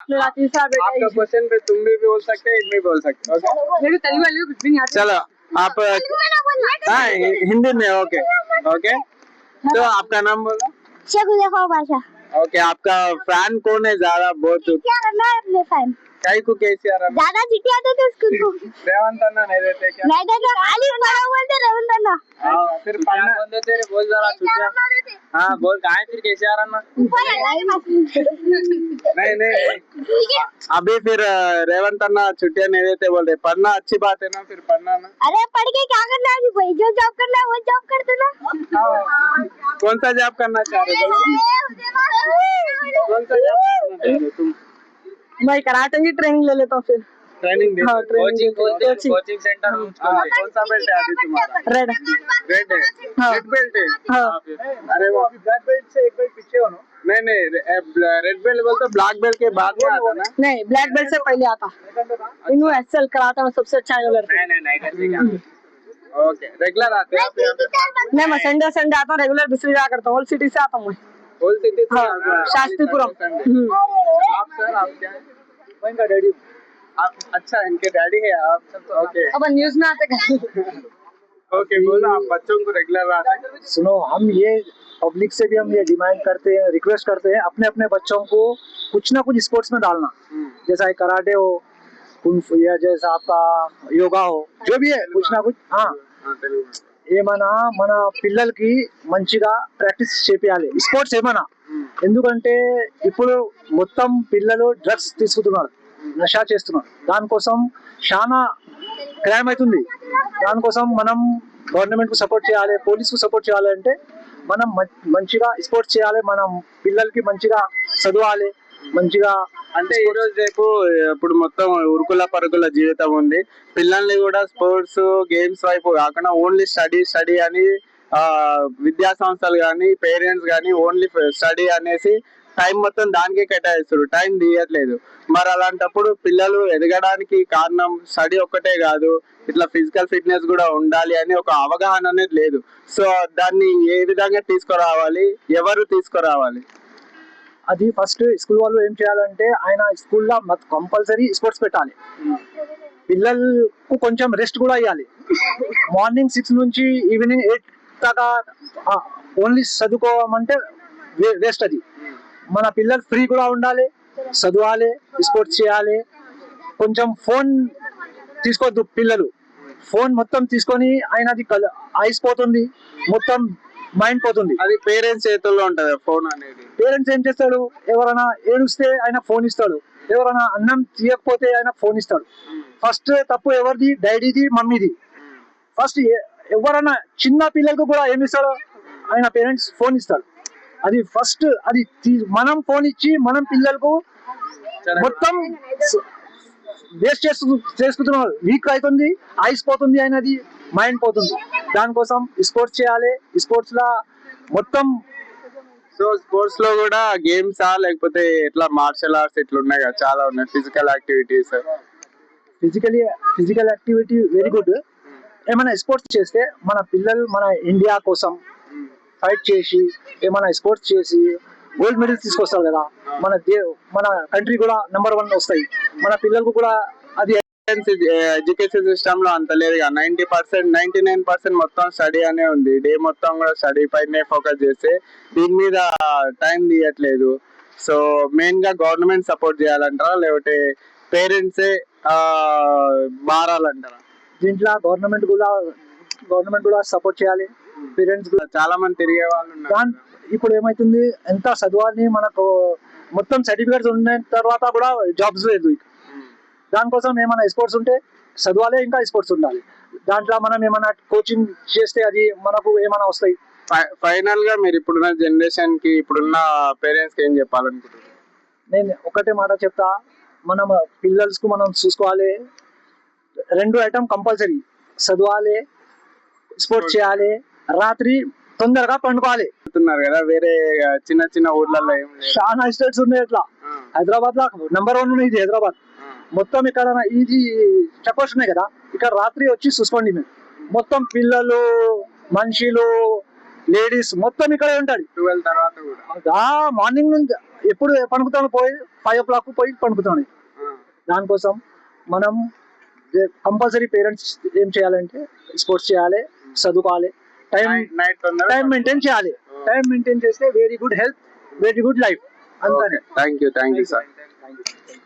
आपका क्वेश्चन पे तुम भी बोल सकते हैं भी बोल सकते ओके मेरे तेलुगु वाले कुछ भी नहीं आता। चलो आप हाँ हिंदी में ओके ओके तो आपका नाम बोलो। शेख भाषा ओके आपका फ़ैन कौन है? ज़्यादा बहुत क्या है अपने फ़ैन कई को कैसे आ रहा ज़्यादा चिट्ठी आते थे स्कूल को रेवंत अन्ना नहीं रहते क्या? नहीं तो खाली बड़ा बोलते रविंद्र अन्ना हाँ, फिर पढ़ना बंदे तेरे बोल जरा छुट्टियाँ हाँ? बोल कहाँ फिर कैसे आ रहा ना? नहीं नहीं नहीं। अभी फिर रेवंत अन्ना छुट्टियाँ नहीं देते बोल रहे पढ़ना अच्छी बात है ना फिर पढ़ना ना। अरे पढ़ के क्या करना है? भाई जो जॉब करना है वो जॉब कर देना। कौन सा जॉब करना चाह रहे हो। कौन सा हो तुम मैं कराटे की ट्रेनिंग ले लेता हूँ फिर ट्रेनिंग हाँ, हैं। Coaching। कोचिंग सेंटर कौन सा बेल्ट है अभी तुम्हारा रेड रेड है हाँ। रेड बेल्ट है हाँ। अरे वो ब्लैक बेल्ट से एक बेल्ट पीछे हो ना नहीं नहीं रेड बेल्ट बोलते ब्लैक बेल्ट के बाद में आता ना? नहीं ब्लैक बेल्ट से पहले आता. इनू एसएल कराटा में सबसे अच्छा है नहीं नहीं नहीं ओके रेगुलर आते हैं नहीं मैं संडे संडे आता हूँ रेगुलर दूसरी जगह करता हूँ होल सिटी से आता हूँ मैं। होल सिटी से हाँ, शास्त्रीपुरम। Sunday। हम्म। आप सर आप क्या हैं? मैं डैडी आप अच्छा इनके डैडी है? आप सब ओके अब न्यूज़ में आते कहीं ओके बोलो आप बच्चों को रेगुलर आते सुनो हम ये पब्लिक से भी हम ये डिमांड करते हैं रिक्वेस्ट करते हैं अपने अपने बच्चों को कुछ ना कुछ स्पोर्ट्स में डालना। हम्म, जैसा कराटे हो कुंफ या जैसा आपका योगा हो जो भी है कुछ ना कुछ हाँ। ఏమన్నా మన పిల్లలకి మంచిగా ప్రాక్టీస్ చేపియాలి. స్పోర్ట్స్ ఏమన్నా మ్మ్. ఎందుకంటే ఇప్పుడు మొత్తం పిల్లలు డ్రగ్స్ తీసుకుంటున్నారు. నషా చేస్తున్నారు. దానికోసం చాలా క్రైమ్ అవుతుంది. దానికోసం మనం గవర్నమెంట్కు సపోర్ట్ చేయాలి పోలీస్కు సపోర్ట్ చేయాలి అంటే మనం మంచిగా స్పోర్ట్స్ చేయాలి మనం పిల్లలకి మంచిగా చదవాలి మంచిగా అంటే ఈ రోజు రేపు ఇప్పుడు మొత్తం ఉరుకుల పరుగుల జీవితం ఉంది. పిల్లల్ని కూడా స్పోర్ట్స్ గేమ్స్ వైపు కాకుండా ఓన్లీ స్టడీ స్టడీ అని ఆ విద్యా సంస్థలు కానీ పేరెంట్స్ కానీ ఓన్లీ స్టడీ అనేసి టైం మొత్తం దానికే కేటాయిస్తారు టైం తీయట్లేదు. మరి అలాంటప్పుడు పిల్లలు ఎదగడానికి కారణం స్టడీ ఒక్కటే కాదు ఇట్లా ఫిజికల్ ఫిట్నెస్ కూడా ఉండాలి అని ఒక అవగాహన అనేది లేదు. సో దాన్ని ఏ విధంగా తీసుకురావాలి? ఎవరు తీసుకురావాలి? అది ఫస్ట్ స్కూల్ వాళ్ళు ఏం చేయాలంటే ఆయన స్కూల్లో కంపల్సరీ స్పోర్ట్స్ పెట్టాలి. పిల్లలకు కొంచెం రెస్ట్ కూడా ఇవ్వాలి మార్నింగ్ సిక్స్ నుంచి ఈవినింగ్ ఎయిట్ దాకా ఓన్లీ చదువుకోవమంటే వేస్ట్ అది. మన పిల్లలు ఫ్రీ కూడా ఉండాలి చదవాలి స్పోర్ట్స్ చేయాలి. కొంచెం ఫోన్ తీసుకోవద్దు పిల్లలు. ఫోన్ మొత్తం తీసుకొని ఆయన అది ఐస్ పోతుంది మొత్తం మైండ్ పోతుంది. అది పేరెంట్స్ చేతుల్లో ఉంటది ఫోన్ అనేది. పేరెంట్స్ ఏం చేస్తాడు? ఎవరైనా ఏడుస్తే ఆయన ఫోన్ ఇస్తాడు. ఎవరైనా అన్నం తీయకపోతే ఆయన ఫోన్ ఇస్తాడు. ఫస్ట్ తప్పు ఎవరిది? డాడీది మమ్మీది. ఫస్ట్ ఎవరైనా చిన్న పిల్లలకు కూడా ఏమి ఇస్తాడు? ఆయన పేరెంట్స్ ఫోన్ ఇస్తాడు. అది ఫస్ట్ అది తీ- మనం ఫోన్ ఇచ్చి మనం పిల్లలకు మొత్తం వేస్ట్ చేస్తు చేసుకుంటున్నారు వీక్ అవుతుంది ఐస్ పోతుంది అయినది మైండ్ పోతుంది. దానికోసం స్పోర్ట్స్ చేయాలి. స్పోర్ట్స్ లా మొత్తం సో స్పోర్ట్స్లో కూడా గేమ్స్ ఆ? లేకపోతే ఎట్లా మార్షల్ ఆర్ట్స్ ఇట్లా ఉన్నాయి కదా? చాలా ఉన్నాయి. Physical activities physically physical activity very good ఏమైనా స్పోర్ట్స్ చేస్తే మన పిల్లలు మన ఇండియా కోసం ఫైట్ చేసి ఏమైనా స్పోర్ట్స్ చేసి గోల్డ్ మెడల్ తీసుకొస్తారు కదా? మన దే మన కంట్రీ కూడా నెంబర్ వన్ వస్తాయి. మన పిల్లలకు కూడా అది ఎడ్యుకేషన్ సిస్టమ్లో అంత లేదు ninety percent ninety nine percent మొత్తం స్టడీ అనే ఉంది. డే మొత్తం కూడా స్టడీ పైనే ఫోకస్ చేస్తే దీని మీద టైం తీయట్లేదు. సో మెయిన్గా గవర్నమెంట్ సపోర్ట్ చేయాలంటారా? లేకపోతే పేరెంట్సే మారాలంటారా? దీంట్లో గవర్నమెంట్ కూడా గవర్నమెంట్ కూడా సపోర్ట్ చేయాలి. పేరెంట్స్ కూడా. చాలా మంది తిరిగే వాళ్ళు ఇప్పుడు ఏమైతుంది? ఎంత చదవాలి మనకు మొత్తం సర్టిఫికేట్స్ ఉన్న తర్వాత కూడా జాబ్స్ లేదు. దానికోసం ఏమైనా స్పోర్ట్స్ ఉంటే చదవాలి ఇంకా స్పోర్ట్స్ ఉండాలి. దాంట్లో మనం ఏమైనా కోచింగ్ చేస్తే అది మనకు ఏమైనా వస్తాయి? ఫైనల్గా మీరు ఇప్పుడున్న జనరేషన్కి ఇప్పుడున్న పేరెంట్స్కి ఏం చెప్పాలనుకుంటున్నారు? నేను ఒకటే మాట చెప్తా. మనం పిల్లల్స్కు మనం చూసుకోవాలి. రెండు ఐటమ్ కంపల్సరీ చదవాలి స్పోర్ట్స్ చేయాలి. రాత్రి తొందరగా పండుకోవాలి. చెప్తున్నారు కదా వేరే చిన్న చిన్న ఊర్లలో చాలా స్టేట్స్ ఉన్నాయి ఇట్లా హైదరాబాద్లో నెంబర్ వన్ ఇది హైదరాబాద్. మొత్తం ఇక్కడ ఇది ఉన్నాయి కదా. ఇక్కడ రాత్రి వచ్చి చూసుకోండి మీరు. మొత్తం పిల్లలు మనుషులు లేడీస్ మొత్తం ఇక్కడే ఉంటాడు ట్వెల్వ్ తర్వాత కూడా. మార్నింగ్ నుంచి ఎప్పుడు పనుకుతాను పోయి ఫైవ్ ఓ క్లాక్ పోయి పనుకుతాను దానికోసం మనం కంపల్సరీ పేరెంట్స్ ఏం చేయాలంటే స్పోర్ట్స్ చేయాలి చదువుకోవాలి. టైం టైం మెయింటైన్ చేయాలి. టైం మెయింటైన్ చేస్తే very good health very good life అంతానే. Thank you thank you sir